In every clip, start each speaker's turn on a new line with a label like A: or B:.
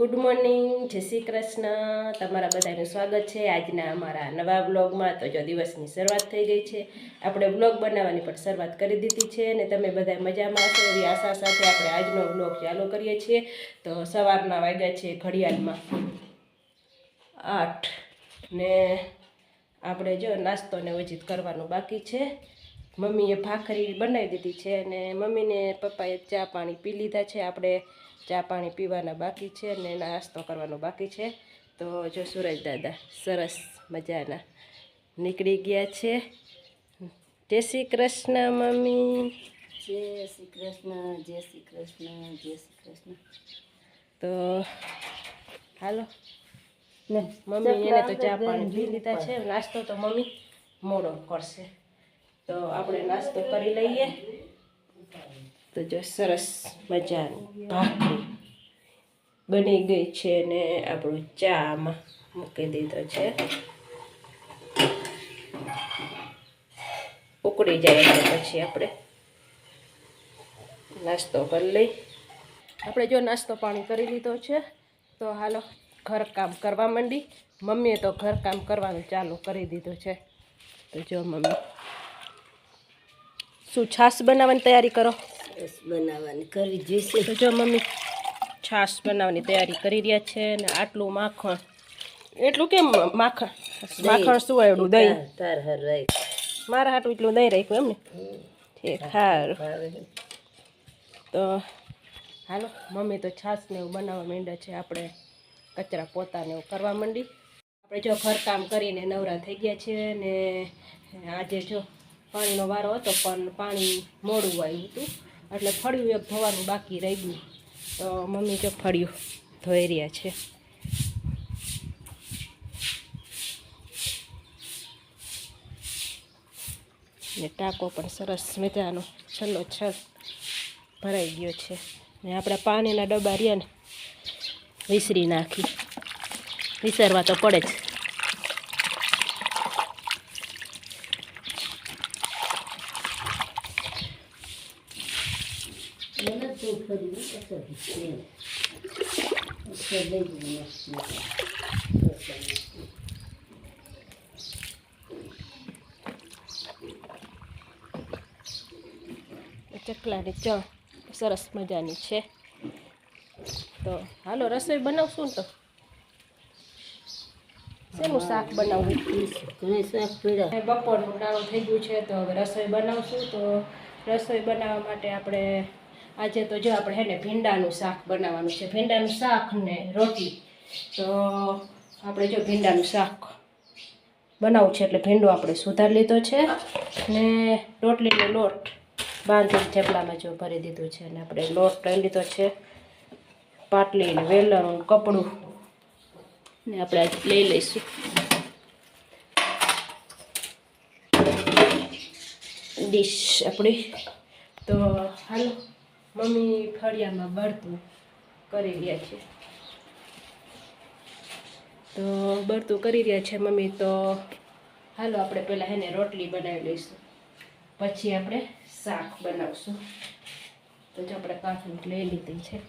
A: Morning જય શ્રી કૃષ્ણ. તમારા બધાનું સ્વાગત છે. આજના અમારા નવા બ્લોગમાં તો જો દિવસની શરૂઆત થઈ ગઈ છે. આપણે બ્લોગ બનાવવાની પણ શરૂઆત કરી દીધી છે અને તમે બધા મજામાં હશો એવી આશા સાથે આપણે આજનો બ્લોગ ચાલુ કરીએ છીએ. તો સવારના વાગ્યા છે ઘડિયાળમાં આઠ ને આપણે જો નાસ્તો ને વજીત કરવાનું બાકી છે. મમ્મીએ ભાખરી બનાવી દીધી છે અને મમ્મીને પપ્પાએ ચા પાણી પી લીધા છે. આપણે ચા પાણી પીવાના બાકી છે અને નાસ્તો કરવાનો બાકી છે. તો જો સુરજ દાદા સરસ મજાના નીકળી ગયા છે. જય શ્રી કૃષ્ણ મમ્મી.
B: જય શ્રી કૃષ્ણ જય શ્રી કૃષ્ણ જય શ્રી કૃષ્ણ.
A: તો હાલો. ને મમ્મી એને તો ચા પાણી પી લીધા છે. નાસ્તો તો મમ્મી મોડો કરશે. તો આપણે નાસ્તો કરી લઈએ. તો જો સરસ મજાની ભાખરી બની ગઈ છે ને આપણું ચામાં મૂકી દીધો છે. ઉકળી જાય પછી આપણે નાસ્તો કરી લઈ. આપણે જો નાસ્તો પાણી કરી લીધો છે, તો હાલો ઘરકામ કરવા માંડી. મમ્મીએ તો ઘરકામ કરવાનું ચાલુ કરી દીધું છે. તો જો મમ્મી શું છાશ બનાવવાની તૈયારી કરો?
B: બનાવવાની કરવી જોઈશે.
A: તો જો મમ્મી છાશ બનાવવાની તૈયારી કરી રહ્યા છે ને આટલું માખણ. એટલું કેમ માખણ? માખણ શું એવું દહીં?
B: તાર- હર
A: મારા હાટું એટલું દહીં રાખ્યું એમ ને? ઠીક સારું તો હાલો મમ્મી તો છાશ ને એવું બનાવવા માંડ્યા છે. આપણે કચરા પોતાને એવું કરવા માંડી. આપણે જો ઘરકામ કરીને નવરા થઈ ગયા છે ને આજે જો પાણીનો વારો હતો, પણ પાણી મોડું આવ્યું હતું. એટલે ફળિયું એક ધોવાનું બાકી રહી ગયું. તો મમ્મી જો ફળિયું ધોઈ રહ્યા છે. ને ટાંકો પણ સરસ મજાનો, છલ્લો છલ ભરાઈ ગયો છે. ને આપણે પાણીના ડબ્બા રહ્યા ને, વિસરી નાખી. વિસરવા તો પડે જ.
B: મને તું ફરી અસર છે અસર લઈ જઈને
A: ચકલાની ચણ સરસ મજાની છે. તો હાલો રસોઈ બનાવશું તો. શેનું શાક બનાવવું?
B: ઘણી શાક પીડા
A: બપોરનું ટાણું થઈ ગયું છે તો હવે રસોઈ બનાવશું. તો રસોઈ બનાવવા માટે આપણે આજે તો જો આપણે હેને ભીંડાનું શાક બનાવવાનું છે. ભીંડાનું શાક ને રોટલી તો આપણે જો ભીંડાનું શાક બનાવવું છે એટલે ભીંડો આપણે સુધારી લીધો છે ને રોટલીનો લોટ બાંધી થેપલામાં જો ભરી દીધું છે અને આપણે લોટ લઈ લીધો છે. પાટલી ને વેલણ કપડું ને આપણે આજે લઈ લઈશું. ડીશ આપણી. તો હાલો. મમ્મી ફળિયામાં બળતું કરી રહ્યા છે. તો બળતું કરી રહ્યા છે મમ્મી, તો હાલો આપણે પહેલાં એને રોટલી બનાવી લઈશું. પછી આપણે શાક બનાવશું. તો જો આપણે કાફી લઈ લીધી છે.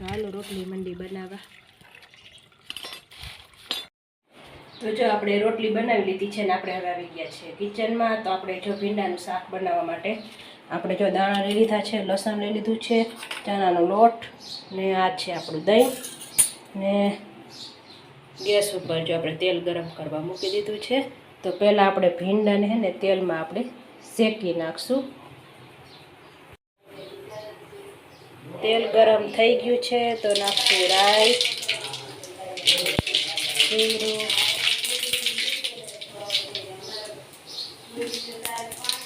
A: હાલો રોટલી મંડી બનાવવા. તો જો આપણે રોટલી બનાવી લીધી છે ને આપણે હવે આવી ગયા છે કિચનમાં, તો આપણે જો ભીંડાનું શાક બનાવવા માટે આપણે જો દાણા લઈ લીધા છે, લસણ લઈ લીધું છે, ચણાનો લોટ ને આ છે આપણું દહીં ને ગેસ ઉપર જો આપણે તેલ ગરમ કરવા મૂકી દીધું છે. તો પહેલાં આપણે ભીંડાને હે ને તેલમાં આપણે શેકી નાખશું. તેલ ગરમ થઈ ગયું છે, તો નાખશું રાઈ, જીરું 是在 that?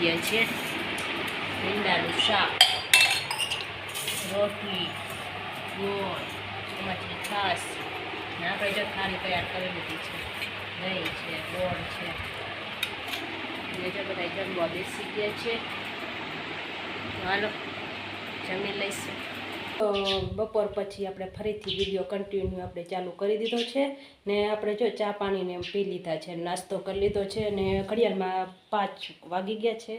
A: ગયા છે ભીંડાનું શાક, રોટલી, ગોળ, એમાંથી છાશ. ને આપણે જો થાળી તૈયાર કરી લીધી છે. દહીં છે, ગોળ છે. એટલે બધા જમવા બેસી ગયા છે. હાલો, જમી લઈશું. બપોર પછી આપણે ફરીથી વીડિયો કન્ટિન્યુ આપણે ચાલુ કરી દીધો છે ને આપણે જો ચા પાણીને પી લીધા છે, નાસ્તો કરી લીધો છે ને ઘડિયાળમાં પાંચ વાગી ગયા છે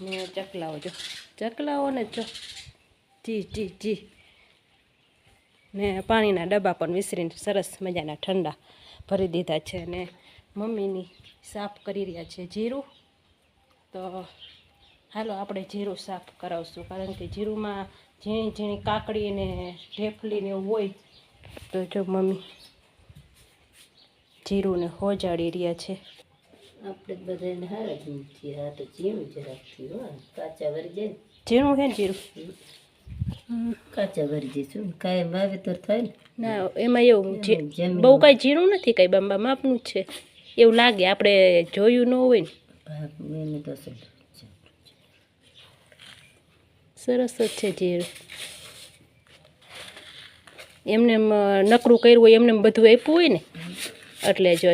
A: ને ચકલાઓ જો ચકલાઓ ને જો, જી જી જી. ને પાણીના ડબ્બા પણ વિસરીને સરસ મજાના ઠંડા ભરી દીધા છે ને મમ્મીની સાફ કરી રહ્યા છે જીરું. તો હાલો આપણે જીરું સાફ કરાવશું કારણ કે જીરુંમાં ઝીણી ઝીણી કાકડી ને ઢેફલી ને એવું હોય તો જો મમ્મી જીરું ને હોજાડી રહ્યા છે.
B: આપણે બધાને હારે જ નથી આ તો જીરું જરાક થયું કાચા વરી જાય
A: હે જીરું?
B: કાચા વરી જઈશું કાંઈ વાવેતર થાય ને.
A: ના એમાં એવું બહુ કાંઈ જીરું નથી કાંઈ બાંબા માપનું જ છે. એવું લાગે આપણે જોયું ન હોય ને.
B: મેં તો છે.
A: સરસ જ છે જીરું એમને એમ, નકરું કર્યું હોય એમને એમ બધું આપ્યું હોય ને એટલે જો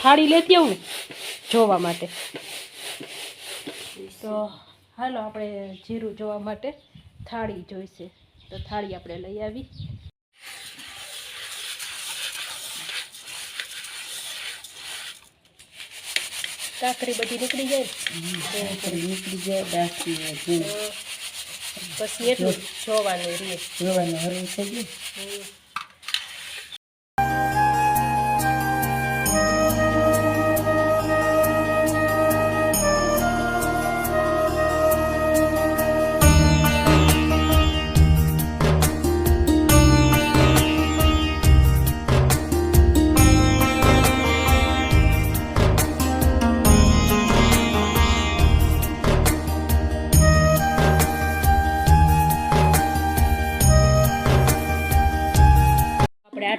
A: થાળી લેતી આવું ને જોવા માટે. તો હાલો આપણે જીરું જોવા માટે થાળી જોઈશે. તો થાળી આપણે લઈ આવી. કાકરી બધી નીકળી જાય?
B: નીકળી જાય બાકી
A: પછી એટલું જોવાનું રહે
B: જોવાનું હરવું થઈ ગયું.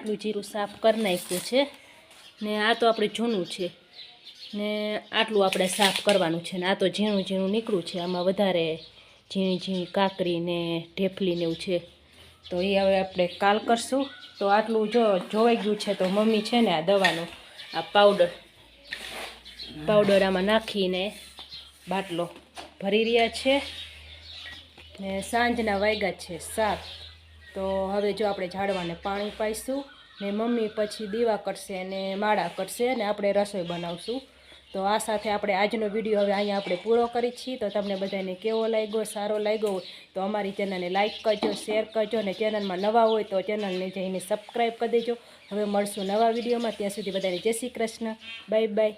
A: આટલું જીરું સાફ કરી નાખ્યું છે ને આ તો આપણે જૂનું છે ને આટલું આપણે સાફ કરવાનું છે ને આ તો ઝીણું ઝીણું નીકળ્યું છે. આમાં વધારે ઝીણી ઝીણી કાકરી ને ઢેફલી ને એવું છે. તો એ હવે આપણે કાલ કરશું. તો આટલું જો જોવાઈ ગયું છે તો મમ્મી છે ને આ દવાનું, આ પાવડર પાવડર આમાં નાખીને બાટલો ભરી રહ્યા છે ને સાંજના વાગ્યા છે સાત. તો હવે જો આપણે ઝાડવાને પાણી પાઈશું. ને મમ્મી પછી દીવા કરશે ને માળા કરશે ને આપણે રસોઈ બનાવશું. તો આ સાથે આપણે આજનો વીડિયો હવે અહીંયા આપણે પૂરો કરી છીએ તો તમને બધાને કેવો લાગ્યો, સારો લાગ્યો હોય તો અમારી ચેનલને લાઇક કરજો, શેર કરજો ને ચેનલમાં નવા હોય તો ચેનલને જઈને સબસ્ક્રાઈબ કરી દેજો. હવે મળશું નવા વિડીયોમાં. ત્યાં સુધી બધાને જય શ્રી કૃષ્ણ. Bye bye.